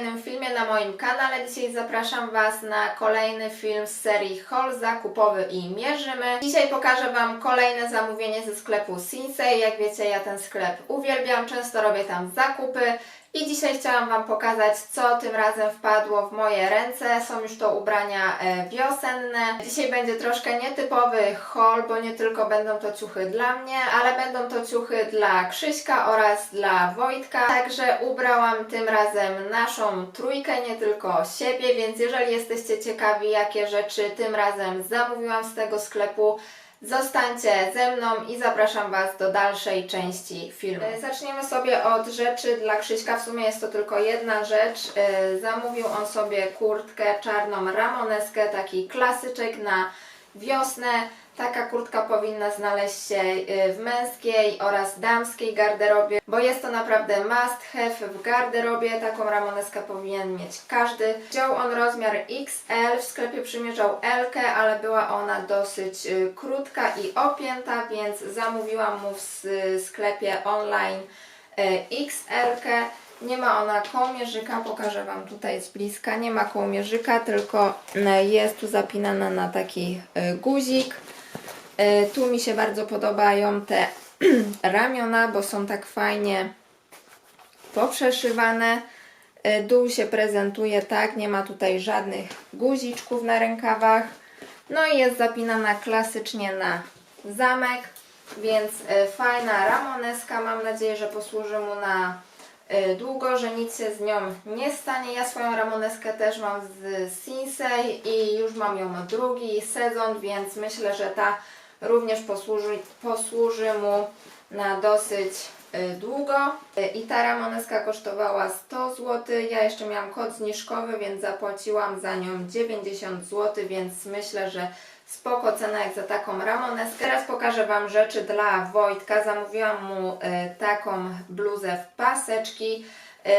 kolejnym filmie na moim kanale. Dzisiaj zapraszam Was na kolejny film z serii Haul zakupowy i mierzymy. Dzisiaj pokażę Wam kolejne zamówienie ze sklepu Sinsei. Jak wiecie, ja ten sklep uwielbiam, często robię tam zakupy. I dzisiaj chciałam Wam pokazać, co tym razem wpadło w moje ręce. Są już to ubrania e, wiosenne. Dzisiaj będzie troszkę nietypowy haul, bo nie tylko będą to ciuchy dla mnie, ale będą to ciuchy dla Krzyśka oraz dla Wojtka. Także ubrałam tym razem naszą trójkę, nie tylko siebie, więc jeżeli jesteście ciekawi, jakie rzeczy tym razem zamówiłam z tego sklepu, Zostańcie ze mną i zapraszam Was do dalszej części filmu. E, Zaczniemy sobie od rzeczy dla Krzyśka. W sumie jest to tylko jedna rzecz. E, Zamówił on sobie kurtkę czarną ramoneskę, taki klasyczek na wiosnę. Taka kurtka powinna znaleźć się e, w męskiej oraz damskiej garderobie, bo jest to naprawdę must have w garderobie. Taką ramoneskę powinien mieć każdy. Wziął on rozmiar XL, w sklepie przymierzał L, ale była ona dosyć y, krótka i opięta, więc zamówiłam mu w sklepie online y, XL. Nie ma ona kołmierzyka, pokażę Wam tutaj z bliska. Nie ma kołmierzyka, tylko y, jest tu zapinana na taki y, guzik. Y, Tu mi się bardzo podobają te ramiona, bo są tak fajnie poprzeszywane. Dół się prezentuje tak, nie ma tutaj żadnych guziczków na rękawach. No i jest zapinana klasycznie na zamek, więc fajna ramoneska. Mam nadzieję, że posłuży mu na długo, że nic się z nią nie stanie. Ja swoją ramoneskę też mam z Sinsei i już mam ją drugi sezon, więc myślę, że ta również posłuży, posłuży mu na dosyć y, długo. Y, I ta ramoneska kosztowała 100 zł. Ja jeszcze miałam kod zniżkowy, więc zapłaciłam za nią 90 zł, więc myślę, że spoko cena jak za taką ramoneskę. Teraz pokażę Wam rzeczy dla Wojtka. Zamówiłam mu y, taką bluzę w paseczki.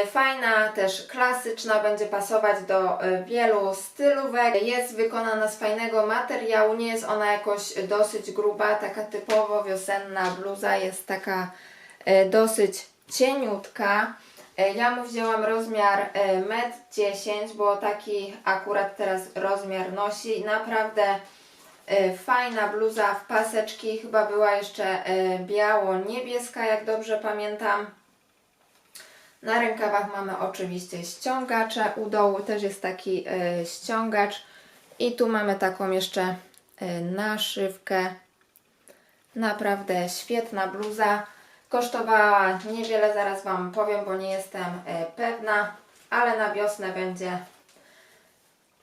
Y, Fajna, też klasyczna, będzie pasować do y, wielu stylówek. Jest wykonana z fajnego materiału, nie jest ona jakoś dosyć gruba, taka typowo wiosenna bluza, jest taka dosyć cieniutka. Ja mu wzięłam rozmiar y, 1,10 m, bo taki akurat teraz rozmiar nosi. Naprawdę fajna bluza w paseczki, chyba była jeszcze y, biało-niebieska, jak dobrze pamiętam. Na rękawach mamy oczywiście ściągacze, u dołu też jest taki y, ściągacz i tu mamy taką jeszcze naszywkę. Naprawdę świetna bluza. Kosztowała niewiele, zaraz Wam powiem, bo nie jestem pewna, ale na wiosnę będzie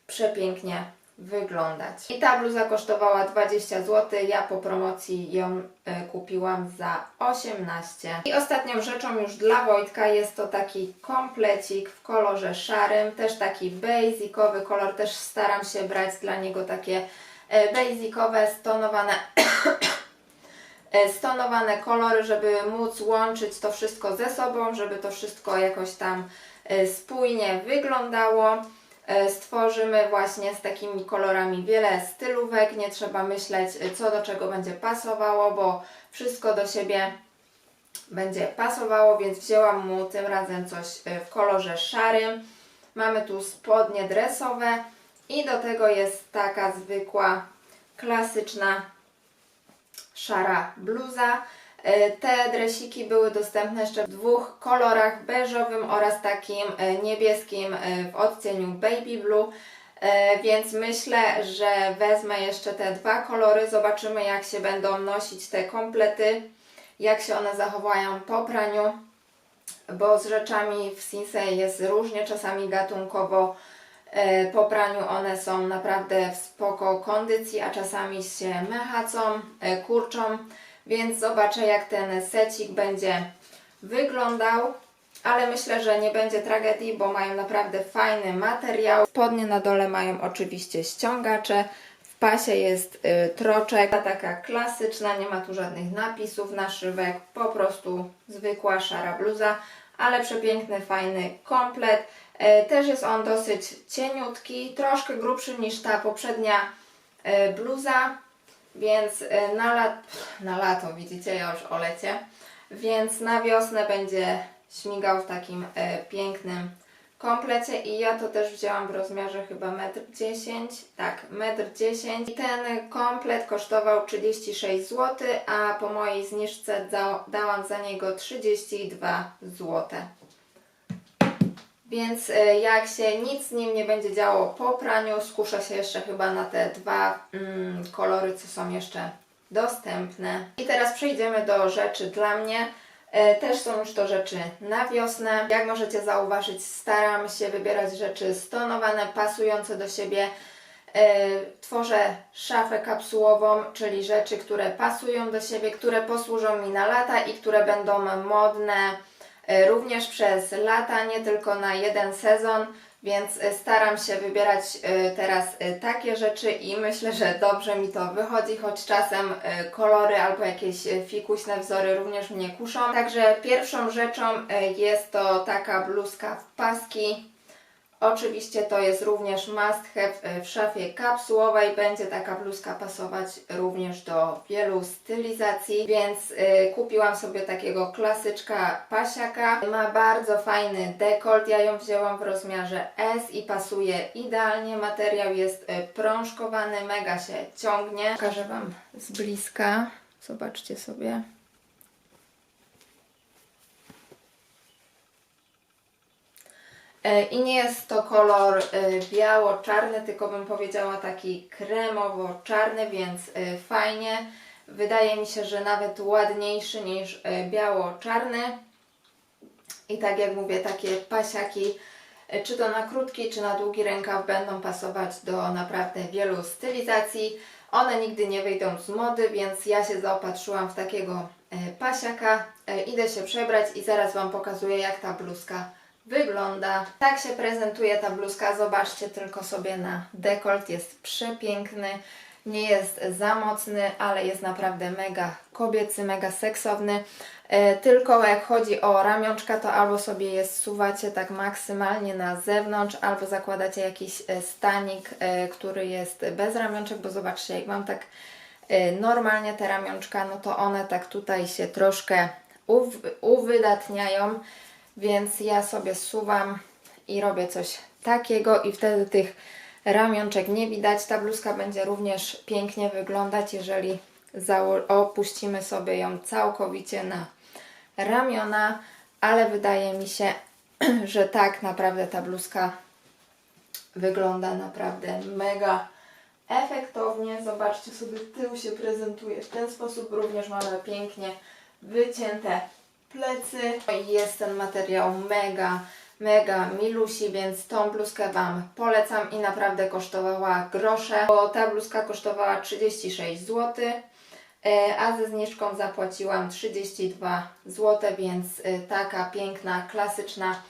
przepięknie wyglądać. I ta bluza kosztowała 20 zł, ja po promocji ją e, kupiłam za 18. I ostatnią rzeczą już dla Wojtka jest to taki komplecik w kolorze szarym, też taki basicowy kolor, też staram się brać dla niego takie e, basicowe, stonowane e, stonowane kolory, żeby móc łączyć to wszystko ze sobą, żeby to wszystko jakoś tam spójnie wyglądało. E, Stworzymy właśnie z takimi kolorami wiele stylówek, nie trzeba myśleć e, co do czego będzie pasowało, bo wszystko do siebie będzie pasowało, więc wzięłam mu tym razem coś e, w kolorze szarym. Mamy tu spodnie dresowe i do tego jest taka zwykła, klasyczna szara bluza. E, Te dresiki były dostępne jeszcze w dwóch kolorach, beżowym oraz takim e, niebieskim e, w odcieniu baby blue. Więc myślę, że wezmę jeszcze te dwa kolory. Zobaczymy jak się będą nosić te komplety, jak się one zachowają po praniu, bo z rzeczami w Sinsei jest różnie, czasami gatunkowo Po praniu one są naprawdę w spoko kondycji, a czasami się mechacą, kurczą, więc zobaczę jak ten secik będzie wyglądał. Ale myślę, że nie będzie tragedii, bo mają naprawdę fajny materiał. Spodnie na dole mają oczywiście ściągacze. W pasie jest y, troczek, ta taka klasyczna, nie ma tu żadnych napisów, naszywek, po prostu zwykła szara bluza, ale przepiękny, fajny komplet. E, Też jest on dosyć cieniutki, troszkę grubszy niż ta poprzednia e, bluza, więc e, na, lat, na lato, widzicie, ja już o lecie, więc na wiosnę będzie śmigał w takim e, pięknym komplecie i ja to też wzięłam w rozmiarze chyba 1,10 m, tak, 1,10 m i ten komplet kosztował 36 zł, a po mojej zniżce da, dałam za niego 32 zł. Więc e, jak się nic z nim nie będzie działo po praniu, skuszę się jeszcze chyba na te dwa mm, kolory, co są jeszcze dostępne. I teraz przejdziemy do rzeczy dla mnie. E, Też są już to rzeczy na wiosnę. Jak możecie zauważyć, staram się wybierać rzeczy stonowane, pasujące do siebie. E, Tworzę szafę kapsułową, czyli rzeczy, które pasują do siebie, które posłużą mi na lata i które będą modne również przez lata, nie tylko na jeden sezon. Więc e, staram się wybierać e, teraz e, takie rzeczy i myślę, że dobrze mi to wychodzi, choć czasem e, kolory albo jakieś e, fikuśne wzory również mnie kuszą. Także pierwszą rzeczą e, jest to taka bluzka w paski. Oczywiście to jest również must have e, w szafie kapsułowej. Będzie taka bluzka pasować również do wielu stylizacji, więc e, kupiłam sobie takiego klasyczka pasiaka. Ma bardzo fajny dekolt. Ja ją wzięłam w rozmiarze S i pasuje idealnie. Materiał jest e, prążkowany, mega się ciągnie. Pokażę Wam z bliska. Zobaczcie sobie. I nie jest to kolor e, biało-czarny, tylko bym powiedziała taki kremowo-czarny, więc e, fajnie. Wydaje mi się, że nawet ładniejszy niż e, biało-czarny. I tak jak mówię, takie pasiaki, e, czy to na krótki, czy na długi rękaw, będą pasować do naprawdę wielu stylizacji. One nigdy nie wyjdą z mody, więc ja się zaopatrzyłam w takiego e, pasiaka. E, Idę się przebrać i zaraz Wam pokazuję, jak ta bluzka wygląda. Tak się prezentuje ta bluzka. Zobaczcie tylko sobie na dekolt. Jest przepiękny. Nie jest za mocny, ale jest naprawdę mega kobiecy, mega seksowny. E, tylko jak chodzi o ramionczka, to albo sobie je zsuwacie tak maksymalnie na zewnątrz, albo zakładacie jakiś e, stanik, e, który jest bez ramionczek, bo zobaczcie, jak mam tak normalnie te ramionczka, no to one tak tutaj się troszkę uw- uwydatniają, więc ja sobie zsuwam i robię coś takiego i wtedy tych ramionczek nie widać. Ta bluzka będzie również pięknie wyglądać, jeżeli opuścimy sobie ją całkowicie na ramiona, ale wydaje mi się, że tak naprawdę ta bluzka wygląda naprawdę mega efektownie. Zobaczcie sobie, tył się prezentuje w ten sposób. Również mamy pięknie wycięte plecy. Jest ten materiał mega, mega milusi, więc tą bluzkę Wam polecam i naprawdę kosztowała grosze, bo ta bluzka kosztowała 36 zł. E, a ze zniżką zapłaciłam 32 zł, więc e, taka piękna, klasyczna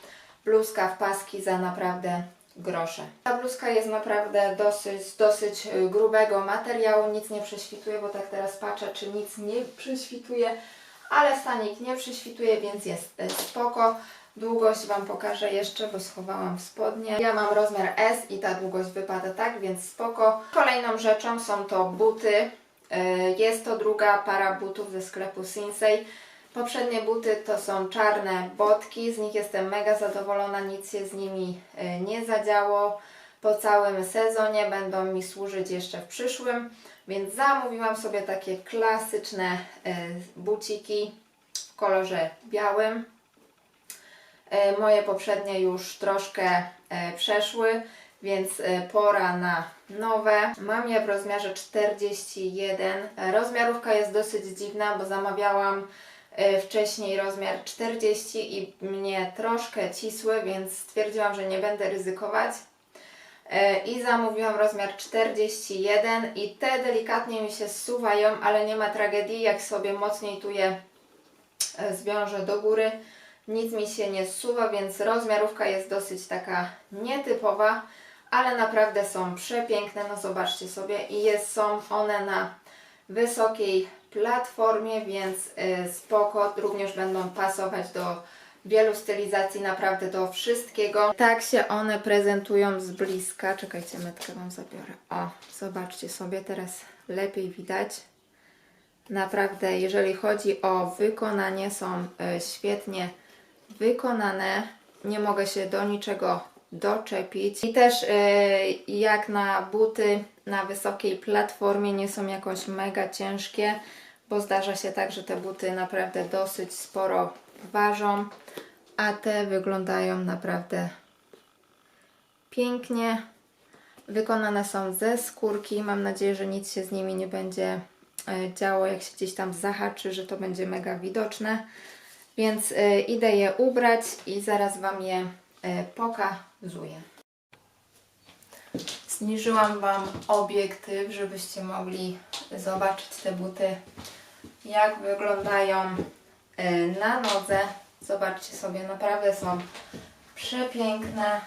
bluzka w paski za naprawdę grosze. Ta bluzka jest naprawdę dosyć, dosyć e, grubego materiału, nic nie prześwituje, bo tak teraz patrzę, czy nic nie prześwituje, ale stanik nie prześwituje, więc jest e, spoko. Długość Wam pokażę jeszcze, bo schowałam w spodnie. Ja mam rozmiar S i ta długość wypada tak, więc spoko. Kolejną rzeczą są to buty. E, Jest to druga para butów ze sklepu Sinsei. Poprzednie buty to są czarne botki, z nich jestem mega zadowolona, nic się z nimi e, nie zadziało. Po całym sezonie będą mi służyć jeszcze w przyszłym, więc zamówiłam sobie takie klasyczne e, buciki w kolorze białym. E, Moje poprzednie już troszkę e, przeszły, więc pora na nowe. Mam je w rozmiarze 41. E, Rozmiarówka jest dosyć dziwna, bo zamawiałam wcześniej rozmiar 40 i mnie troszkę cisły, więc stwierdziłam, że nie będę ryzykować. E, I zamówiłam rozmiar 41 i te delikatnie mi się zsuwają, ale nie ma tragedii, jak sobie mocniej tu je e, zwiążę do góry. Nic mi się nie zsuwa, więc rozmiarówka jest dosyć taka nietypowa, ale naprawdę są przepiękne. No zobaczcie sobie i jest, są one na wysokiej platformie, więc y, spoko. Również będą pasować do wielu stylizacji, naprawdę do wszystkiego. Tak się one prezentują z bliska. Czekajcie, metkę Wam zabiorę. O, zobaczcie sobie, teraz lepiej widać. Naprawdę, jeżeli chodzi o wykonanie, są e, świetnie wykonane. Nie mogę się do niczego doczepić. I też y, jak na buty na wysokiej platformie nie są jakoś mega ciężkie, bo zdarza się tak, że te buty naprawdę dosyć sporo ważą, a te wyglądają naprawdę pięknie. Wykonane są ze skórki. Mam nadzieję, że nic się z nimi nie będzie e, działo, jak się gdzieś tam zahaczy, że to będzie mega widoczne. Więc e, idę je ubrać i zaraz Wam je e, pokazuję. Zniżyłam Wam obiektyw, żebyście mogli zobaczyć te buty, jak wyglądają na nodze. Zobaczcie sobie, naprawdę są przepiękne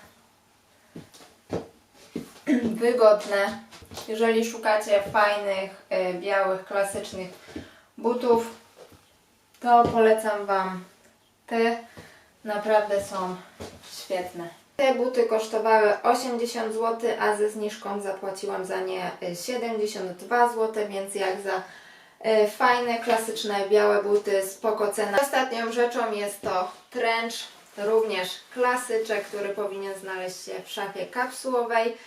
wygodne. Jeżeli szukacie fajnych, e, białych, klasycznych butów, to polecam Wam te. Naprawdę są świetne. Te buty kosztowały 80 zł, a ze zniżką zapłaciłam za nie e, 72 zł, więc jak za fajne, klasyczne, białe buty, spoko cena. Ostatnią rzeczą jest to trench, również klasyczek, który powinien znaleźć się w szafie kapsułowej.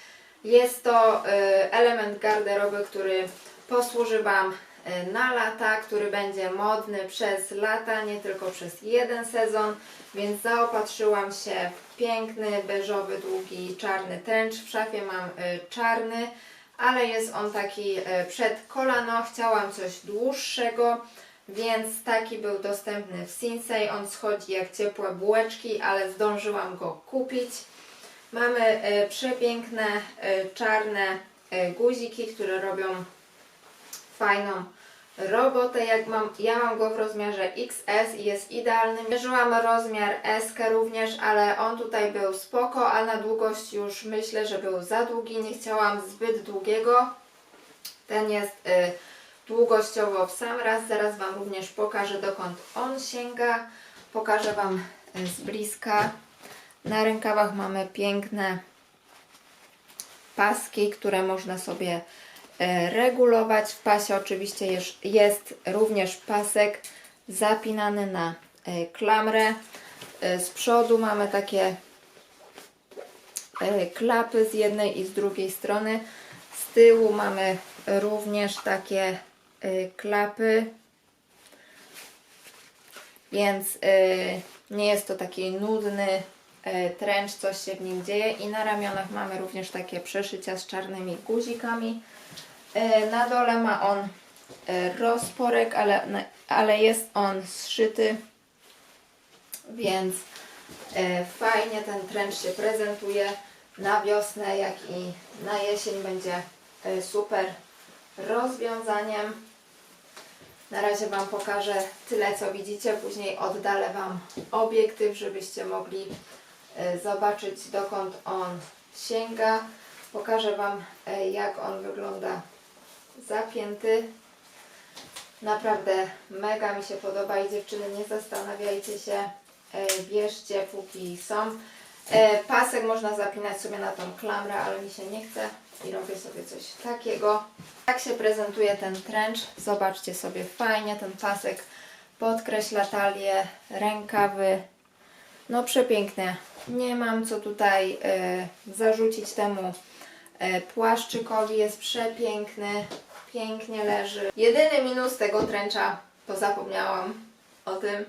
Jest to y, element garderoby, który posłuży Wam y, na lata, który będzie modny przez lata, nie tylko przez jeden sezon, więc zaopatrzyłam się w piękny, beżowy, długi, czarny trench. W szafie mam czarny, ale jest on taki y, przed kolano. Chciałam coś dłuższego, więc taki był dostępny w Sinsei. On schodzi jak ciepłe bułeczki, ale zdążyłam go kupić. Mamy e, przepiękne e, czarne e, guziki, które robią fajną robotę. Jak mam, ja mam go w rozmiarze XS i jest idealny. Mierzyłam rozmiar S również, ale on tutaj był spoko, a na długość już myślę, że był za długi. Nie chciałam zbyt długiego. Ten jest y, długościowo w sam raz. Zaraz Wam również pokażę dokąd on sięga. Pokażę Wam y, z bliska. Na rękawach mamy piękne paski, które można sobie regulować. W pasie oczywiście jest, również pasek zapinany na e, klamrę. E, Z przodu mamy takie e, klapy z jednej i z drugiej strony. Z tyłu mamy również takie e, klapy więc nie jest to taki nudny trench, coś się w nim dzieje i na ramionach mamy również takie przeszycia z czarnymi guzikami. Y, na dole ma on y, rozporek, ale, ale jest on zszyty, więc y, fajnie ten trench się prezentuje na wiosnę, jak i na jesień będzie super rozwiązaniem. Na razie Wam pokażę tyle, co widzicie. Później oddalę Wam obiektyw, żebyście mogli e, zobaczyć, dokąd on sięga. Pokażę Wam, e, jak on wygląda zapięty. Naprawdę mega mi się podoba i dziewczyny, nie zastanawiajcie się, e, bierzcie póki są. E, Pasek można zapinać sobie na tą klamrę, ale mi się nie chce i robię sobie coś takiego. Tak się prezentuje ten trench. Zobaczcie sobie, fajnie ten pasek podkreśla talię, rękawy. No przepiękne. Nie mam co tutaj e, zarzucić temu płaszczykowi. Jest przepiękny, pięknie leży. Jedyny minus tego trencha, to zapomniałam o tym,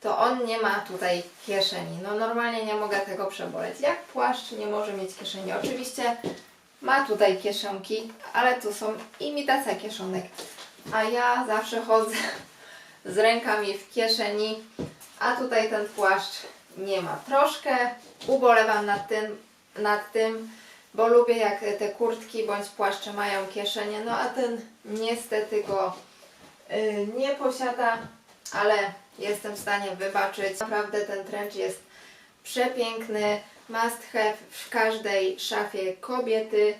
to on nie ma tutaj kieszeni. No normalnie nie mogę tego przeboleć. Jak płaszcz nie może mieć kieszeni? Oczywiście ma tutaj kieszonki, ale to są imitacja kieszonek. A ja zawsze chodzę z rękami w kieszeni, a tutaj ten płaszcz nie ma. Troszkę ubolewam nad tym, nad tym bo lubię jak te kurtki bądź płaszcze mają kieszenie, no a ten niestety go y, nie posiada, ale jestem w stanie wybaczyć. Naprawdę ten trench jest przepiękny, must have w każdej szafie kobiety.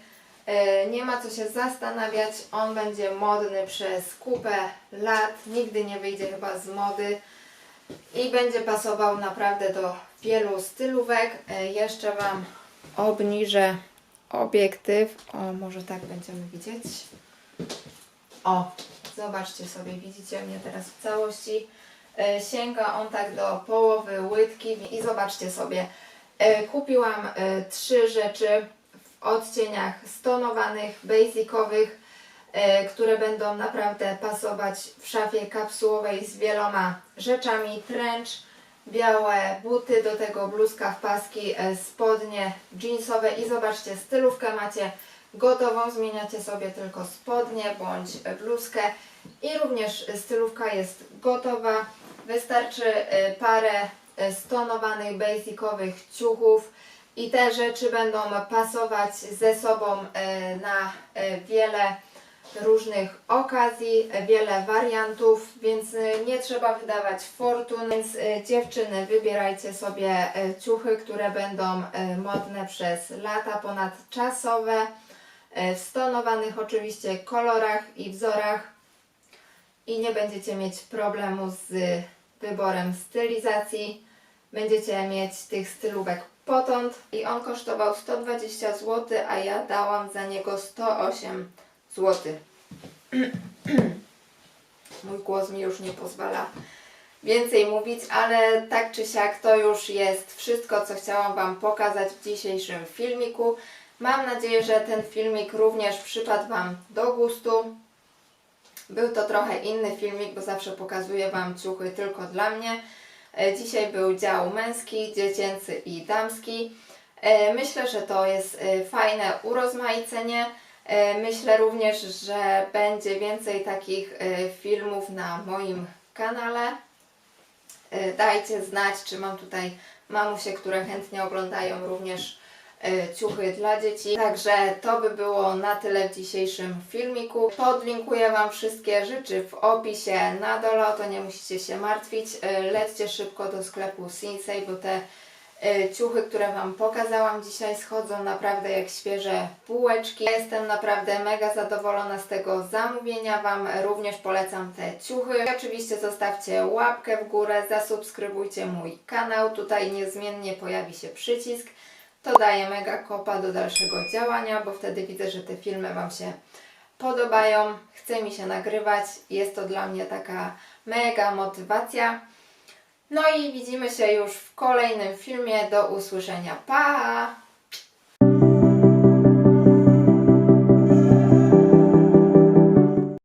E, Nie ma co się zastanawiać, on będzie modny przez kupę lat, nigdy nie wyjdzie chyba z mody i będzie pasował naprawdę do wielu stylówek. E, Jeszcze Wam obniżę obiektyw. O, może tak będziemy widzieć. O, zobaczcie sobie, widzicie mnie teraz w całości. E, Sięga on tak do połowy łydki i zobaczcie sobie, e, kupiłam e, trzy rzeczy w odcieniach stonowanych, basicowych, które będą naprawdę pasować w szafie kapsułowej z wieloma rzeczami. Trench, białe buty, do tego bluzka w paski, e, spodnie jeansowe i zobaczcie, stylówkę macie gotową, zmieniacie sobie tylko spodnie bądź bluzkę i również stylówka jest gotowa. Wystarczy e, parę e, stonowanych, basicowych ciuchów i te rzeczy będą pasować ze sobą na wiele różnych okazji, wiele wariantów, więc e, nie trzeba wydawać fortun. Więc e, dziewczyny, wybierajcie sobie e, ciuchy, które będą modne przez lata, ponadczasowe, w stonowanych oczywiście kolorach i wzorach i nie będziecie mieć problemu z wyborem stylizacji. Będziecie mieć tych stylówek potąd i on kosztował 120 zł, a ja dałam za niego 108 zł. Mój głos mi już nie pozwala więcej mówić, ale tak czy siak to już jest wszystko, co chciałam Wam pokazać w dzisiejszym filmiku. Mam nadzieję, że ten filmik również przypadł Wam do gustu. Był to trochę inny filmik, bo zawsze pokazuję Wam ciuchy tylko dla mnie. E, Dzisiaj był dział męski, dziecięcy i damski. E, Myślę, że to jest e, fajne urozmaicenie. E, Myślę również, że będzie więcej takich e, filmów na moim kanale. E, Dajcie znać, czy mam tutaj mamusie, które chętnie oglądają również ciuchy dla dzieci. Także to by było na tyle w dzisiejszym filmiku. Podlinkuję Wam wszystkie rzeczy w opisie na dole, to nie musicie się martwić. Lećcie szybko do sklepu Sinsei, bo te ciuchy, które Wam pokazałam dzisiaj schodzą naprawdę jak świeże bułeczki. Ja Jestem naprawdę mega zadowolona z tego zamówienia. Wam również polecam te ciuchy. Oczywiście zostawcie łapkę w górę, zasubskrybujcie mój kanał. Tutaj niezmiennie pojawi się przycisk. To daje mega kopa do dalszego działania, bo wtedy widzę, że te filmy Wam się podobają, chce mi się nagrywać. Jest to dla mnie taka mega motywacja. No i widzimy się już w kolejnym filmie. Do usłyszenia. Pa!